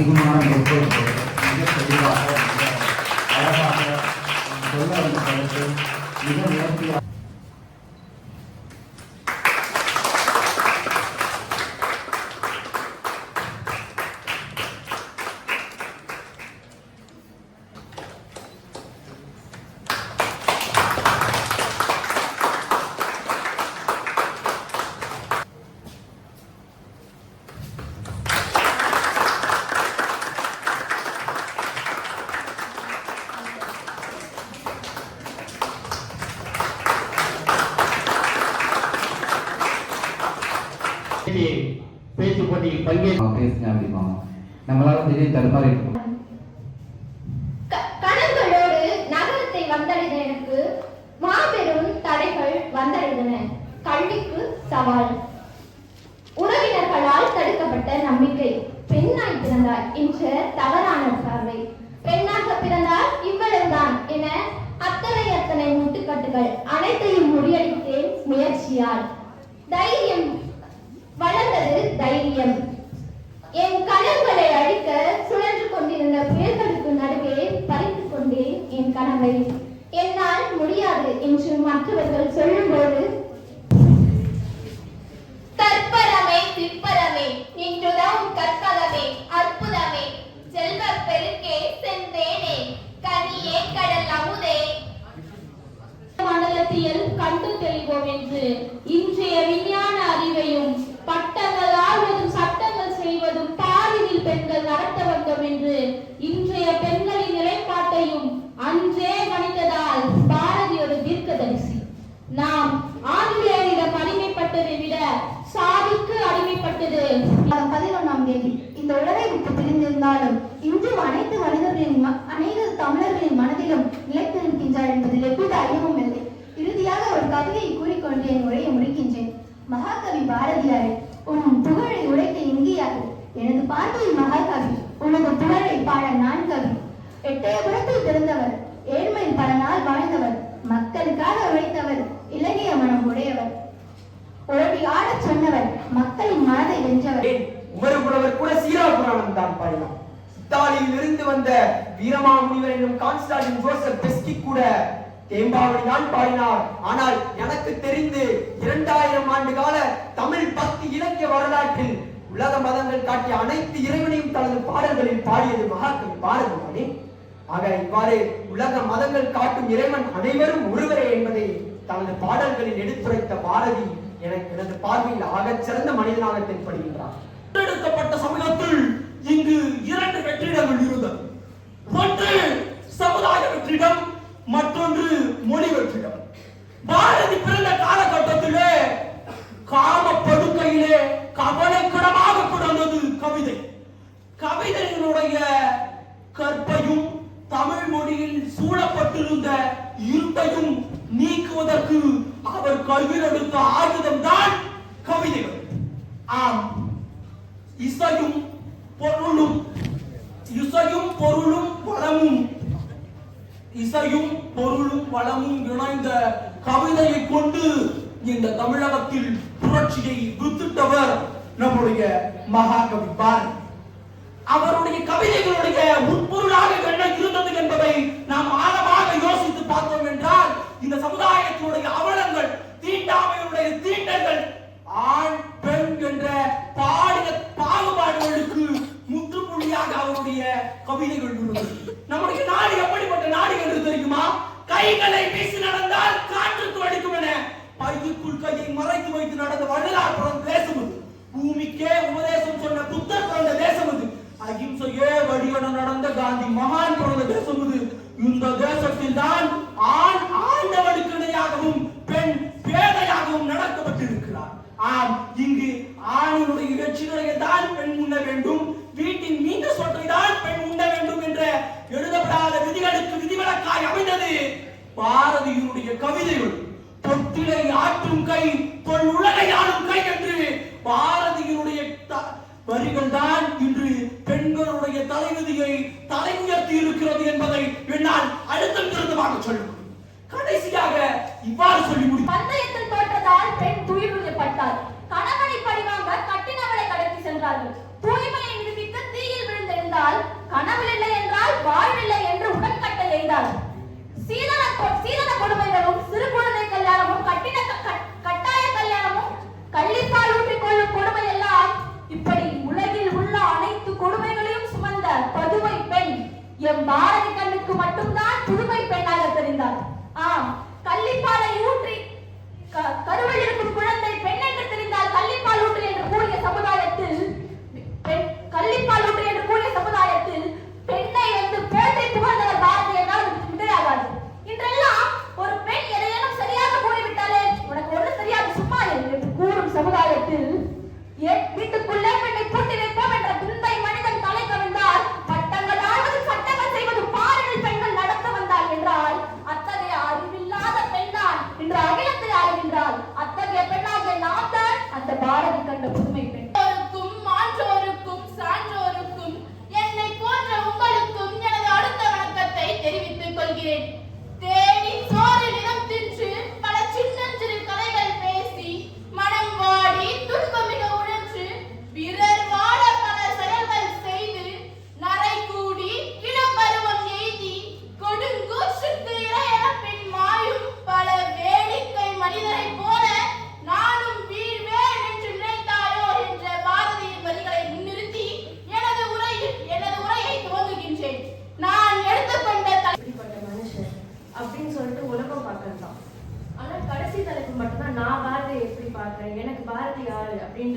அதிகமான பொறுப்பு மிக தெளிவாக அழகாக சொல்ல வந்த கருத்து மிக நேர்த்தியாக பேச்சு போட்டியில் பங்கேற்று அவங்க பேசுங்க அப்படிமா நம்மளால திடீர்னு தடுமாறி இருக்கும் நகரத்தை வந்தடைந்த எனக்கு மாபெரும் தடைகள் வந்தடைந்தன. கல்விக்கு சவால். உறவினர்களால் தடுக்கப்பட்ட நம்பிக்கை. பெண்ணாய் பிறந்தார் என்ற தவறான பார்வை. பெண்ணாக பிறந்தால் இவ்வளவுதான் என அத்தனை அத்தனை முட்டுக்கட்டுகள் அனைத்தையும் முறியடித்தேன் முயற்சியால். தைரியம் வளர்ந்தது தைரியம். என் கனவுகளை அழிக்க சுழன்று கொண்டிருந்த புயல்களுக்கு நடுவே பறித்துக் கொண்டேன் என் கனவை. என்னால் முடியாது என்று மற்றவர்கள் சொல்லும்போது கற்பரமே சிற்பரமே நின்றுதவும் கற்பகமே அற்புதமே. செல்வ பெருக்கே செந்தேனே கனியே கடல் அமுதே. மண்டலத்தியல் கண்டு தெளிவோம் என்று இன்றைய விஞ்ஞான அறிவையும் பட்டங்கள் ஆள்வதும் சட்டங்கள் செய்வதும் பாரினில் பெண்கள் நடத்த வந்தோம் என்று இன்றைய பெண்களின் நிலைப்பாட்டையும் அன்றே கணித்ததால் பாரதி ஒரு தீர்க்கதரிசி. நாம் ஆங்கிலேயரிடம் அடிமைப்பட்டதை விட சாதிக்கு அடிமைப்பட்டது. பதினொன்றாம் தேதி இந்த உலகை விட்டு பிரிந்திருந்தாலும் இன்றும் அனைத்து மனிதர்களின் ம- அனைத்து தமிழர்களின் மனதிலும் நிலைத்து நிற்கின்றார் என்பதில் எவ்வித ஐயமும் இல்லை. இறுதியாக ஒரு கவிதையை கூறிக்கொண்டு என் உரையை முடிக்கின்றேன். மகாகவி பாரதியாரின் எனது பாண்டியின் மகாகவி உனது புகழை பாட நான் கவி. எட்டயபுரத்தில் பிறந்தவர் ஏழ்மையில் பல நாள் வாழ்ந்தவர் மக்களுக்காக உழைத்தவர் இலகிய மனம் உடையவர். ஓடி ஆடச் சொன்னவர் மக்களின் மனதை வென்றவர். ஏன் கூட சீரா புராணம் தான் பாடினார். இத்தாலியில் இருந்து வந்த வீரமாமுனிவர் என்னும் கான்ஸ்டாலின் ஜோசப் பெஸ்கி கூட தேம்பாவளி தான் பாடினார். ஆனால் எனக்கு தெரிந்து இரண்டாயிரம் ஆண்டு கால தமிழ் பக்தி இலக்கிய வரலாற்றில் உலக மதங்கள் காட்டிய அனைத்து இறைவனையும் தனது பாடல்களில் பாடியது மகாகவி பாரதியாரே ஆக இவ்வாறு உலக மதங்கள் காட்டும் இறைவன் அனைவரும் ஒருவரே என்பதை தனது பாடல்களில் எடுத்துரைத்த பாரதி எனக்கு எனது பார்வையில் ஆகச் சிறந்த மனிதனாக தென்படுகின்றார். தேர்ந்தெடுக்கப்பட்ட சமூகத்தில் இங்கு இரண்டு வெற்றிடங்கள் இருந்தது ஒன்று சமுதாய வெற்றிடம் மற்றொன்று மொழி வெற்றிடம். பாரதி பிறந்த காலகட்டத்திலே காம சூழப்பட்டிருந்த இருட்டையும் நீக்குவதற்கு அவர் கையில் எடுத்த ஆயுதம் தான் கவிதைகள். ஆம். இசையும் பொருளும் இசையும் பொருளும் வளமும் இசையும் பொருளும் வளமும் இணைந்த கவிதையை கொண்டு இந்த தமிழகத்தில் புரட்சியை வித்திட்டவர் நம்முடைய மகாகவி பாரதி. அவருடைய கவிதைகளுடைய உட்பொருளாக என்ன இருந்தது என்பதை நாம் ஆழமாக இந்த சமுதாயத்தினுடைய அவலங்கள் தீண்டாமையுடைய தீண்டங்கள் ஆண்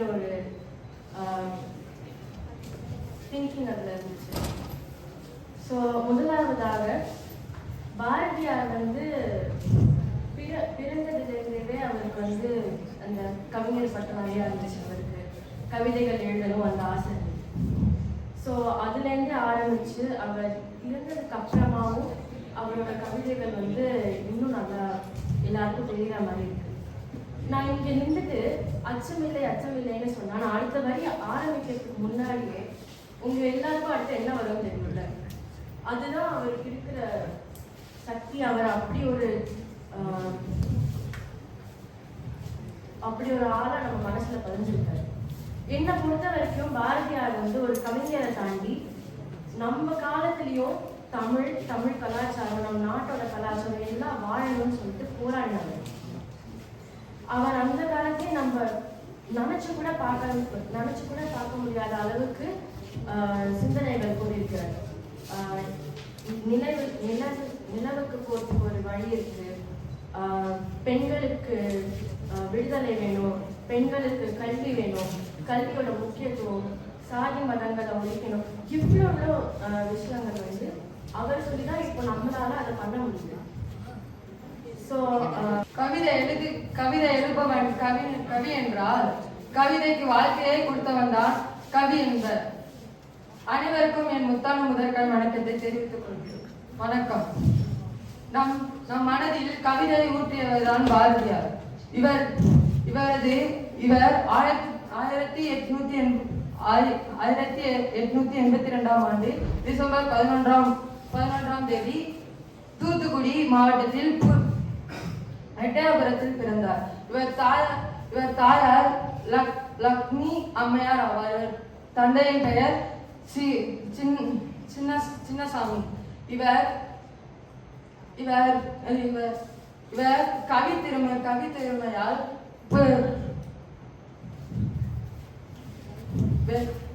யாரு அப்படின்ற ஒரு um, திங்கிங் அதில் இருந்துச்சு. ஸோ முதலாவதாக பாரதியார் வந்து பிற பிறந்ததிலிருந்தே அவருக்கு வந்து அந்த கவிஞர் பட்டம் நிறையா இருந்துச்சு அவருக்கு. கவிதைகள் எழுதணும் அந்த ஆசை. ஸோ அதுலேருந்து ஆரம்பிச்சு அவர் இருந்ததுக்கு அப்புறமாவும் அவரோட கவிதைகள் வந்து இன்னும் நல்லா எல்லாருக்கும் தெரிகிற மாதிரி இருக்கு. நான் இங்க நின்றுட்டு அச்சமில்லை அச்சமில்லைன்னு சொன்னா நான் அடுத்த வரி ஆரம்பிக்கிறதுக்கு முன்னாடியே உங்க எல்லாருக்கும் அடுத்து என்ன வரும் தெரியல அதுதான் அவருக்கு இருக்கிற சக்தி. அவர் அப்படி ஒரு ஆஹ், அப்படி ஒரு ஆளா நம்ம மனசுல பதிஞ்சிருக்காரு. என்னை பொறுத்த வரைக்கும் பாரதியார் வந்து ஒரு கவிஞரை தாண்டி நம்ம காலத்திலயும் தமிழ் தமிழ் கலாச்சாரம் நம்ம நாட்டோட கலாச்சாரம் எல்லாம் வாழணும்னு சொல்லிட்டு போராடினாங்க அவர் அந்த காலத்திலே நம்ம நினைச்சு கூட பார்க்க நினைச்சு கூட பார்க்க முடியாத அளவுக்கு சிந்தனைகள் கூறியிருக்கிறார் நிலவு நில நிலவுக்கு போறதுக்கு ஒரு வழி இருக்கு. பெண்களுக்கு விடுதலை வேணும். பெண்களுக்கு கல்வி வேணும். கல்வியோட முக்கியத்துவம் சாதி மதங்களை ஒழிக்கணும். இவ்வளோ விஷயங்கள் வந்து அவர் சொல்லி தான் இப்போ நம்மளால அதை பண்ண முடியுது. ஸோ uh, கவிதை எழுதி கவிதை எழுப்பவன் கவி கவி என்றால் கவிதைக்கு வாழ்க்கையை கொடுத்தவன் தான் கவி என்பர். அனைவருக்கும் என் முத்தான முதற்கண் வணக்கத்தை தெரிவித்துக் கொள்கிறேன். வணக்கம். நம் நம் மனதில் கவிதை ஊற்றியவர்தான் பாரதியார். இவர் இவரது இவர் ஆயிரத்தி ஆயிரத்தி எட்நூத்தி எண்- ஆயி- ஆயிரத்தி எட்நூத்தி எண்பத்தி ரெண்டாம் ஆண்டு டிசம்பர் பதினொன்றாம் பதினொன்றாம் தேதி தூத்துக்குடி மாவட்டத்தில் எட்டயபுரத்தில் பிறந்தார். இவர் தாயார் இவர் தாயார் லக் லக்ஷ்மி அம்மையார் ஆவார். தந்தையின் பெயர் சி சின் சின்ன சின்னசாமி. இவர் இவர் இவர் இவர் கவி திறமை கவி திறமையால்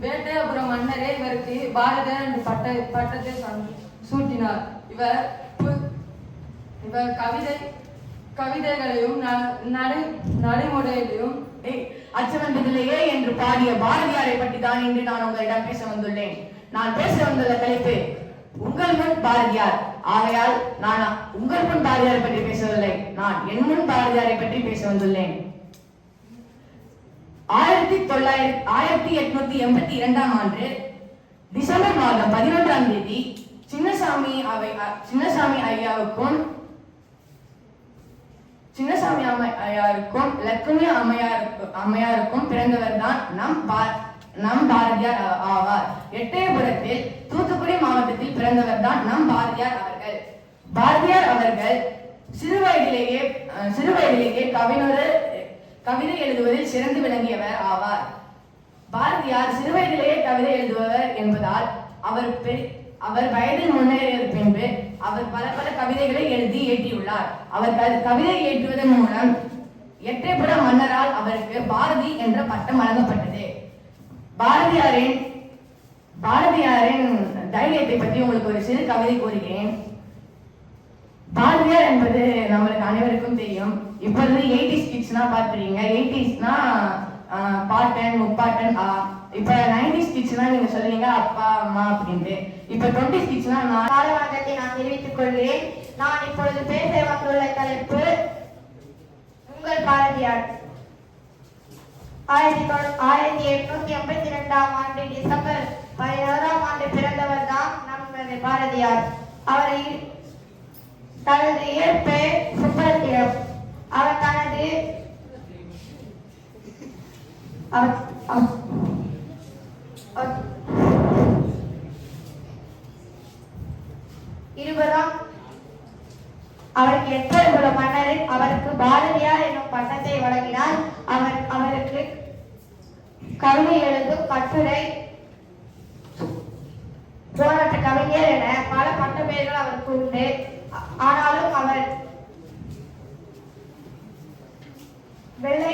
வேட்டையாபுரம் மன்னரே இவருக்கு பாரதியார் என்று பட்ட பட்டத்தை சூட்டினார். இவர் இவர் கவிதை கவிதைகளையும் நடை நடைமுறையிலையும் ஏய், என்று பாடிய பாரதியாரை பற்றி தான் இன்று நான் உங்களிடம் பேச வந்துள்ளேன். நான் பேச வந்துள்ள தலைப்பு உங்கள் முன் பாரதியார். ஆகையால் நான் உங்கள் முன் பாரதியாரை பற்றி பேசவில்லை. நான் என் முன் பாரதியாரை பற்றி பேச வந்துள்ளேன். ஆயிரத்தி தொள்ளாயிரத்தி ஆயிரத்தி எட்நூத்தி எண்பத்தி இரண்டாம் ஆண்டு டிசம்பர் மாதம் பதினொன்றாம் தேதி சின்னசாமி அவை சின்னசாமி ஐயாவுக்கும் சின்னசாமி அம்மையாருக்கும் லட்சுமி அம்மையாருக்கு அம்மையாருக்கும் பிறந்தவர் தான் நம் பா- நம் பாரதியார் ஆவார். எட்டயபுரத்தில் தூத்துக்குடி மாவட்டத்தில் பிறந்தவர் தான் நம் பாரதியார் அவர்கள். பாரதியார் அவர்கள் சிறு வயதிலேயே சிறு வயதிலேயே கவிஞர் கவிதை எழுதுவதில் சிறந்து விளங்கியவர் ஆவார். பாரதியார் சிறுவயதிலேயே கவிதை எழுதுபவர் என்பதால் அவர் பெ- அவர் வயதில் முன்னேறிய பின்பு அவர் பல பல கவிதைகளை எழுதி ஏற்றியுள்ளார் அவர் கவிதை ஏற்றுவதன் மூலம் எட்டயபுர மன்னரால் அவருக்கு பாரதி என்ற பட்டம் வழங்கப்பட்டது. பாரதியாரின் பாரதியாரின் தைரியத்தை பற்றி உங்களுக்கு ஒரு சிறு கவிதை கூறுகிறேன். பாரதியார் என்பது நம்மளுக்கு அனைவருக்கும் தெரியும். இப்போ எயிட்டிஸ் கிட்ஸ்னா பார்த்துருக்கீங்க. எயிட்டிஸ்னா பாட்டன் முப்பாட்டன் இப்போ நைன்டிஸ் கிட்ஸ்னா நீங்க சொல்றீங்க அப்பா அம்மா அப்படின்ட்டு. இப்போ டுவெண்ட்டி கிட்ஸ்னா நான் கால வணக்கத்தை நான் தெரிவித்துக் கொள்கிறேன். நான் இப்பொழுது பேச வந்துள்ள தலைப்பு உங்கள் பாரதியார். ஆயிரத்தி ஆயிரத்தி எட்நூத்தி எண்பத்தி ரெண்டாம் ஆண்டு டிசம்பர் பதினோராம் ஆண்டு பிறந்தவர் தான் நமது பாரதியார். அவரை தனது இயற்பெயர் சுப்பரத்திரம் அவர் தனது அவர் அவர்- அவருக்கு எத்தனை உள்ள எட்டயபுர அவருக்கு பாரதியார் எனும் பட்டத்தை வழங்கினார். அவர் அவருக்கு கவிதை எழுதும் கட்டுரை போராட்ட கவிஞர் என பல பட்ட பெயர்கள் அவருக்கு உண்டு. ஆனாலும் அவர் வெள்ளை